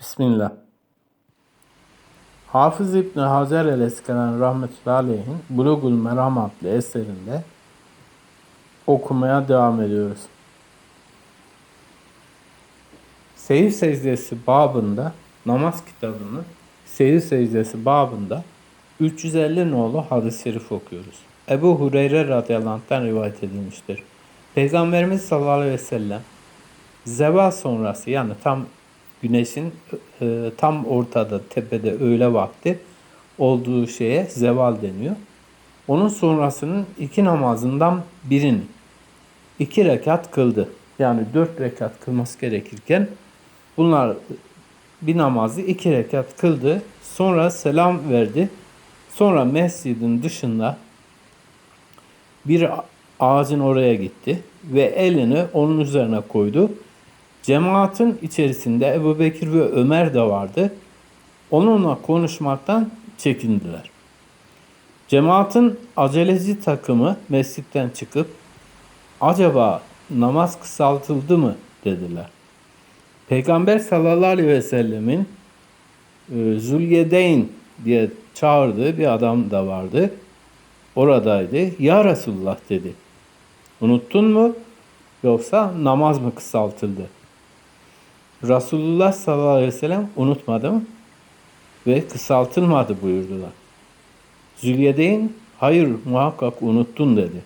Bismillah. Hafız İbni Hacer el Eskelan rahmetullahi aleyhin Bulugul Meram adlı eserinde okumaya devam ediyoruz. Seyir secdesi babında namaz kitabının seyir secdesi babında 350 nolu hadis-i şerif okuyoruz. Ebu Hureyre radıyallahu anh'tan rivayet edilmiştir. Peygamberimiz sallallahu aleyhi ve sellem zeval sonrası yani tam güneşin e, tam ortada tepede öğle vakti olduğu şeye zeval deniyor. Onun sonrasının iki namazından birini iki rekat kıldı. Yani dört rekat kılması gerekirken bunlar bir namazı iki rekat kıldı. Sonra selam verdi. Sonra mescidin dışında bir ağacın oraya gitti ve elini onun üzerine koydu. Cemaatin içerisinde Ebu Bekir ve Ömer de vardı. Onunla konuşmaktan çekindiler. Cemaatin aceleci takımı mescitten çıkıp acaba namaz kısaltıldı mı dediler. Peygamber sallallahu aleyhi ve sellemin e, Zülyedeyn diye çağırdığı bir adam da vardı. Oradaydı. Ya Resulullah dedi. Unuttun mu? Yoksa namaz mı kısaltıldı? Resulullah sallallahu aleyhi ve sellem unutmadım ve kısaltılmadı buyurdular. Zülyedeyn hayır muhakkak unuttun dedi.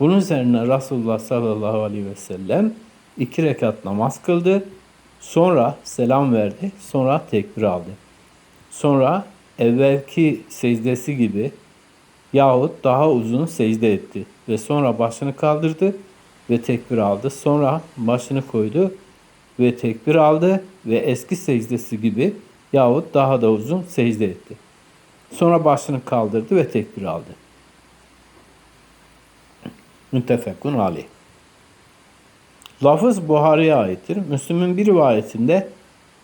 Bunun üzerine Resulullah sallallahu aleyhi ve sellem iki rekat namaz kıldı. Sonra selam verdi. Sonra tekbir aldı. Sonra evvelki secdesi gibi yahut daha uzun secde etti. Ve sonra başını kaldırdı ve tekbir aldı. Sonra başını koydu ve tekbir aldı ve eski secdesi gibi yahut daha da uzun secde etti. Sonra başını kaldırdı ve tekbir aldı. Müttefekun aleyh. Lafız Buhari'ye aittir. Müslüm'ün bir rivayetinde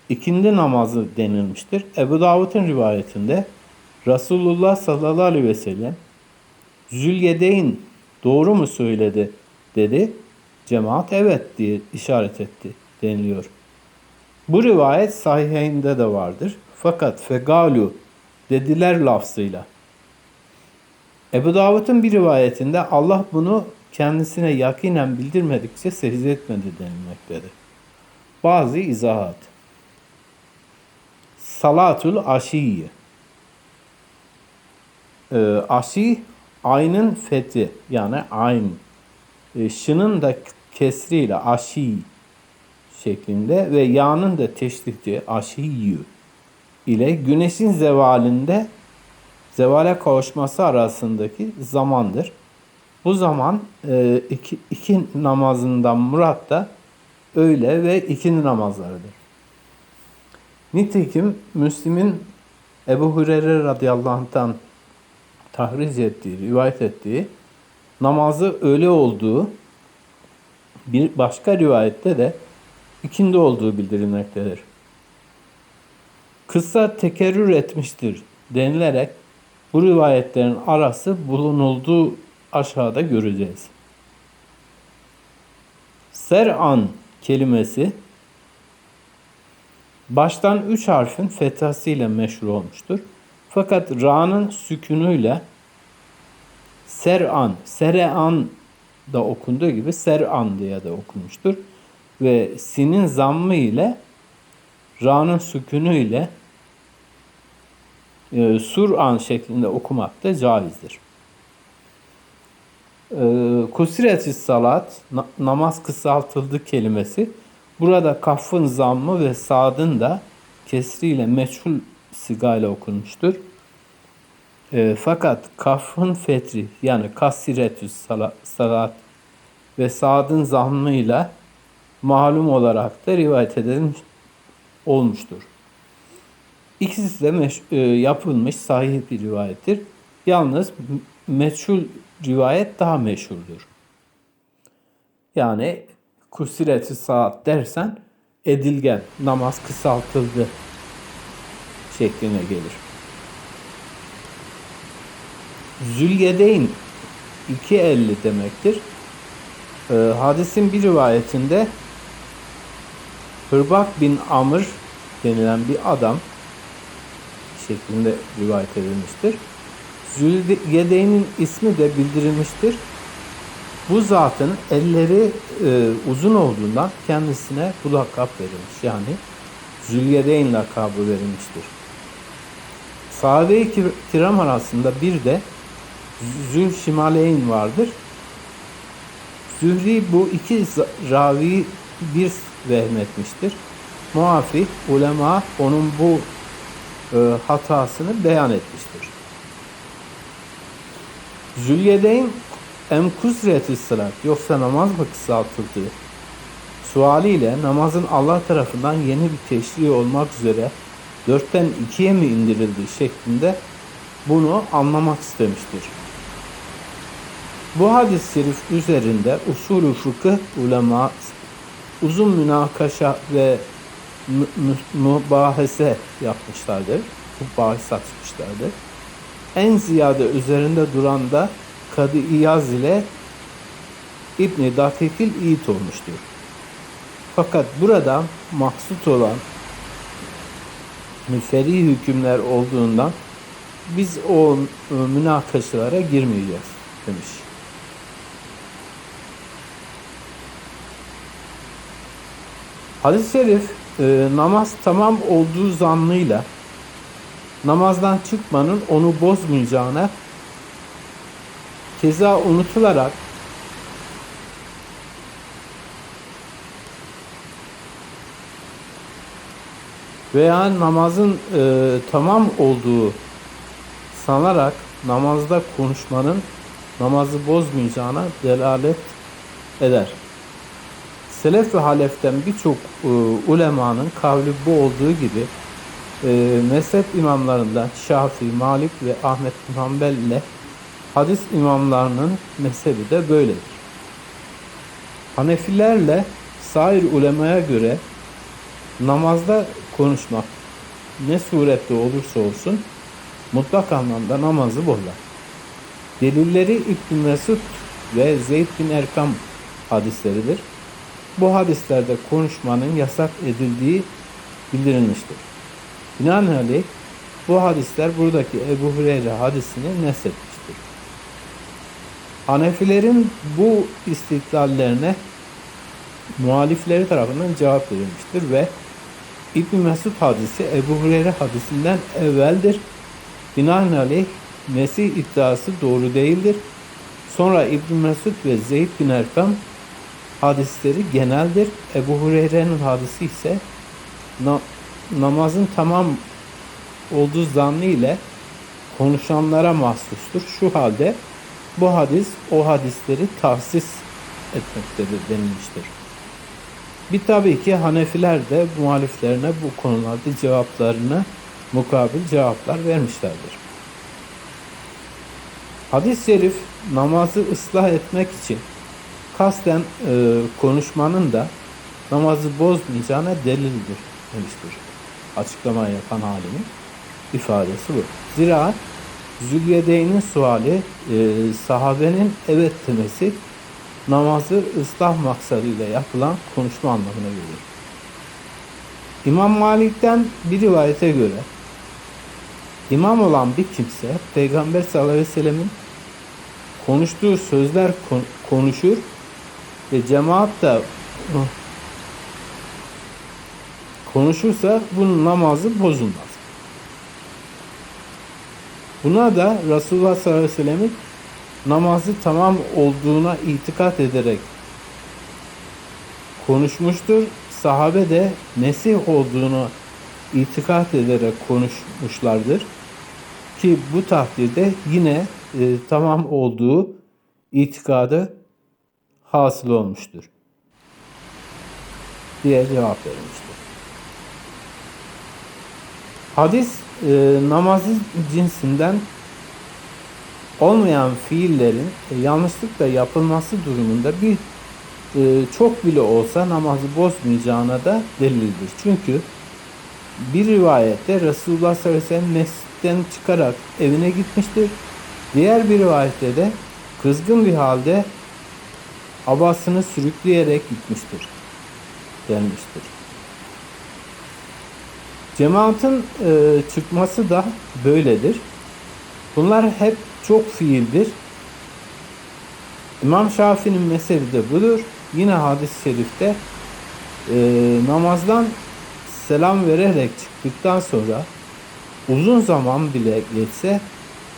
ikindi namazı denilmiştir. Ebu Davud'un rivayetinde Resulullah sallallahu aleyhi ve sellem Zülyedeyn doğru mu söyledi dedi. Cemaat evet diye işaret etti deniliyor. Bu rivayet sahihinde de vardır. Fakat fegalu dediler lafzıyla. Ebu Davud'un bir rivayetinde Allah bunu kendisine yakinen bildirmedikçe secde etmedi denilmektedir. Bazı izahat. Salatul aşiyye. Ee, aşi aynın fethi yani ayn. Ee, şının da kesriyle aşi şeklinde ve yağının da teşdidi aşiyyü ile güneşin zevalinde zevale kavuşması arasındaki zamandır. Bu zaman e, iki, iki namazından murat da öğle ve ikindi namazlarıdır. Nitekim Müslim'in Ebu Hureyre radıyallahu anh'tan tahriz ettiği, rivayet ettiği namazı öğle olduğu bir başka rivayette de ikindi olduğu bildirilmektedir. Kısa tekerrür etmiştir denilerek bu rivayetlerin arası bulunulduğu aşağıda göreceğiz. Ser'an kelimesi baştan üç harfin fethasıyla meşhur olmuştur. Fakat ra'nın sükunuyla ser'an, sere'an da okunduğu gibi ser'an diye de okunmuştur. Ve sinin zammı ile ra'nın sükunu ile e, sur'an şeklinde okumak da caizdir. E, Kusiretü salat, na, namaz kısaltıldı kelimesi. Burada kafın zammı ve sadın da kesriyle meçhul sigayla okunmuştur. E, fakat kafın fetri yani kasiretü salat, salat ve sadın zammıyla malum olarak da rivayet edilmiş olmuştur. İkisi de meş, e, yapılmış sahih bir rivayettir. Yalnız meçhul rivayet daha meşhurdur. Yani kusireti saat dersen edilgen, namaz kısaltıldı şekline gelir. Zülyedeyn iki elli demektir. Ee, hadisin bir rivayetinde Hırbak bin Amr denilen bir adam şeklinde rivayet edilmiştir. Zülyedeyn'in ismi de bildirilmiştir. Bu zatın elleri e, uzun olduğundan kendisine bu lakap verilmiş. Yani Zülyedeyn lakabı verilmiştir. Sahabe-i kiram arasında bir de Zül Şimaleyn vardır. Zühri bu iki ravi bir vehmetmiştir. Muafi ulema onun bu e, hatasını beyan etmiştir. Zülyedeyn em sırat yoksa namaz mı kısaltıldı? Sualiyle namazın Allah tarafından yeni bir teşri olmak üzere dörtten ikiye mi indirildi şeklinde bunu anlamak istemiştir. Bu hadis-i şerif üzerinde usulü fıkıh ulema uzun münakaşa ve mübahese yapmışlardır. Bu bahis açmışlardır. En ziyade üzerinde duran da Kadı İyaz ile İbni Dakikil İyit olmuştur. Fakat burada maksut olan müferri hükümler olduğundan biz o münakaşalara girmeyeceğiz demiş. Hadis-i şerif e, namaz tamam olduğu zannıyla namazdan çıkmanın onu bozmayacağına keza unutularak veya namazın e, tamam olduğu sanarak namazda konuşmanın namazı bozmayacağına delalet eder. Selef ve Halef'ten birçok e, ulemanın kavli bu olduğu gibi e, mezhep imamlarından Şafii, Malik ve Ahmet bin ile hadis imamlarının mezhebi de böyledir. Hanefilerle sair ulemaya göre namazda konuşmak ne surette olursa olsun mutlak anlamda namazı bozar. Delilleri İbn Mesud ve Zeyd bin Erkam hadisleridir. Bu hadislerde konuşmanın yasak edildiği bildirilmiştir. Binaenaleyh bu hadisler buradaki Ebu Hureyre hadisini nesletmiştir. Hanefilerin bu istiklallerine muhalifleri tarafından cevap verilmiştir ve İbn Mesud hadisi Ebu Hureyre hadisinden evveldir. Binaenaleyh Mesih iddiası doğru değildir. Sonra İbn Mesud ve Zeyd bin Erkam hadisleri geneldir. Ebu Hureyre'nin hadisi ise na namazın tamam olduğu zannı ile konuşanlara mahsustur. Şu halde bu hadis o hadisleri tahsis etmektedir denilmiştir. Bir tabii ki Hanefiler de muhaliflerine bu konularda cevaplarını mukabil cevaplar vermişlerdir. Hadis-i şerif namazı ıslah etmek için kasten e, konuşmanın da namazı bozmayacağına delildir demiştir. Açıklama yapan halimin ifadesi bu. Zira Zülyedeyn'in suali e, sahabenin evet demesi namazı ıslah maksadıyla yapılan konuşma anlamına gelir. İmam Malik'ten bir rivayete göre imam olan bir kimse Peygamber sallallahu aleyhi ve sellemin konuştuğu sözler konuşur ve cemaat da konuşursa bunun namazı bozulmaz. Buna da Resulullah sallallahu aleyhi ve sellemin namazı tamam olduğuna itikat ederek konuşmuştur. Sahabe de Mesih olduğunu itikat ederek konuşmuşlardır. Ki bu takdirde yine e, tamam olduğu itikadı hasıl olmuştur. diye cevap verilmiştir. Hadis e, namazı cinsinden olmayan fiillerin e, yanlışlıkla yapılması durumunda bir e, çok bile olsa namazı bozmayacağına da delildir. Çünkü bir rivayette Resulullah sallallahu aleyhi ve sellem mescitten çıkarak evine gitmiştir. Diğer bir rivayette de kızgın bir halde abasını sürükleyerek gitmiştir denmiştir. Cemaatin e, çıkması da böyledir. Bunlar hep çok fiildir. İmam Şafii'nin mezhebi de budur. Yine hadis-i şerifte e, namazdan selam vererek çıktıktan sonra uzun zaman bile geçse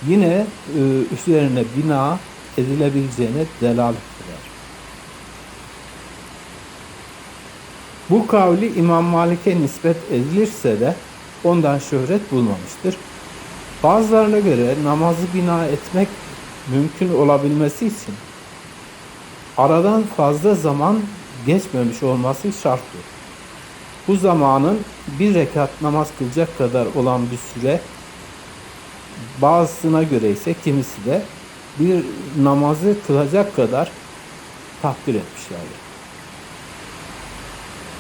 yine e, üzerine bina edilebileceğine delalet eder. Bu kavli İmam Malik'e nispet edilirse de ondan şöhret bulmamıştır. Bazılarına göre namazı bina etmek mümkün olabilmesi için aradan fazla zaman geçmemiş olması şarttır. Bu zamanın bir rekat namaz kılacak kadar olan bir süre bazısına göre ise kimisi de bir namazı kılacak kadar takdir etmişlerdir.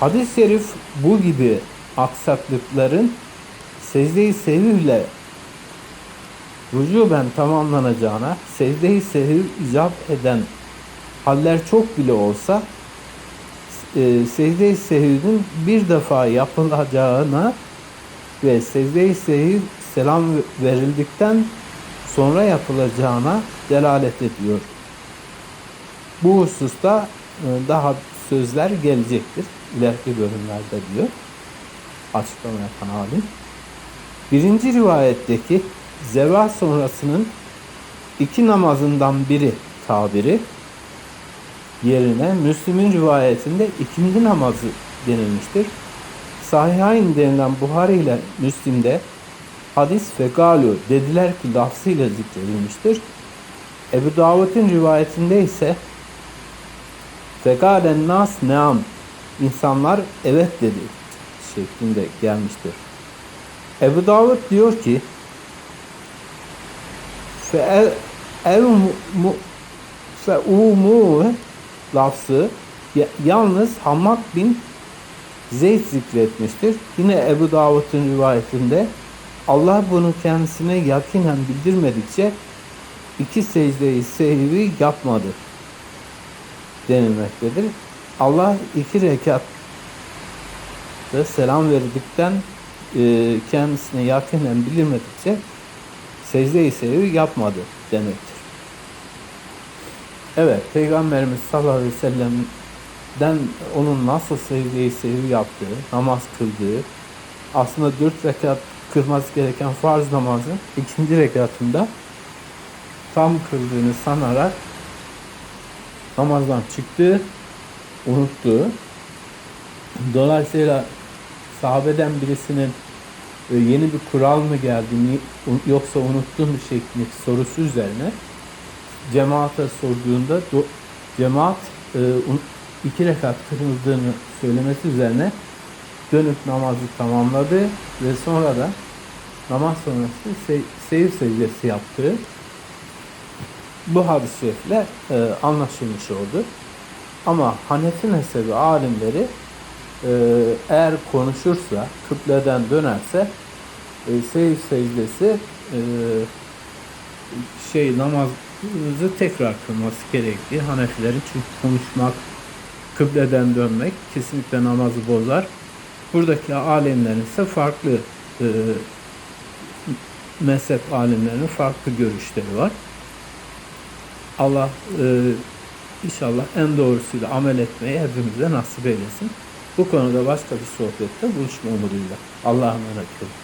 Hadis-i şerif bu gibi aksaklıkların secde-i sehiyle rücuben tamamlanacağına, secde-i sehiv icap eden haller çok bile olsa e, secde-i sehivin bir defa yapılacağına ve secde-i sehiv selam verildikten sonra yapılacağına delalet ediyor. Bu hususta e, daha sözler gelecektir. İleriki bölümlerde diyor. Açıklama yapan alim. Birinci rivayetteki zeval sonrasının iki namazından biri tabiri yerine Müslim'in rivayetinde ikindi namazı denilmiştir. Sahihayn denilen Buhari ile Müslim'de hadis ve galu dediler ki lafzıyla zikredilmiştir. Ebu Davud'un rivayetinde ise Fegalen nas neam insanlar evet dedi şeklinde gelmiştir. Ebu Davud diyor ki fe ev mu fe umu lafzı yalnız Hammad bin Zeyd zikretmiştir. Yine Ebu Davud'un rivayetinde Allah bunu kendisine yakinen bildirmedikçe iki secdeyi sehvi yapmadı denilmektedir. Allah iki rekat ve selam verdikten e, kendisine yakinen bildirmedikçe secde-i sehvi yapmadı demektir. Evet, Peygamberimiz sallallahu aleyhi ve sellem'den onun nasıl secde-i sehvi yaptığı, namaz kıldığı, aslında dört rekat kılması gereken farz namazın ikinci rekatında tam kıldığını sanarak namazdan çıktı, unuttu. Dolayısıyla sahabeden birisinin e, yeni bir kural mı geldi yoksa unuttun mu şeklindeki sorusu üzerine cemaate sorduğunda cemaat e, iki rekat kırıldığını söylemesi üzerine dönüp namazı tamamladı ve sonra da namaz sonrası se seyir secdesi yaptığı bu hadis-i şerifle e, anlaşılmış oldu. Ama Hanefi mezhebi alimleri e, eğer konuşursa, kıbleden dönerse e, seyir secdesi e, şey namazı tekrar kılması gerektiği Hanefilerin çünkü konuşmak, kıbleden dönmek kesinlikle namazı bozar. Buradaki alimlerin ise farklı e, mezhep alimlerinin farklı görüşleri var. Allah e, inşallah en doğrusuyla amel etmeyi hepimize nasip eylesin. Bu konuda başka bir sohbette buluşma umuduyla. Allah'a emanet olun.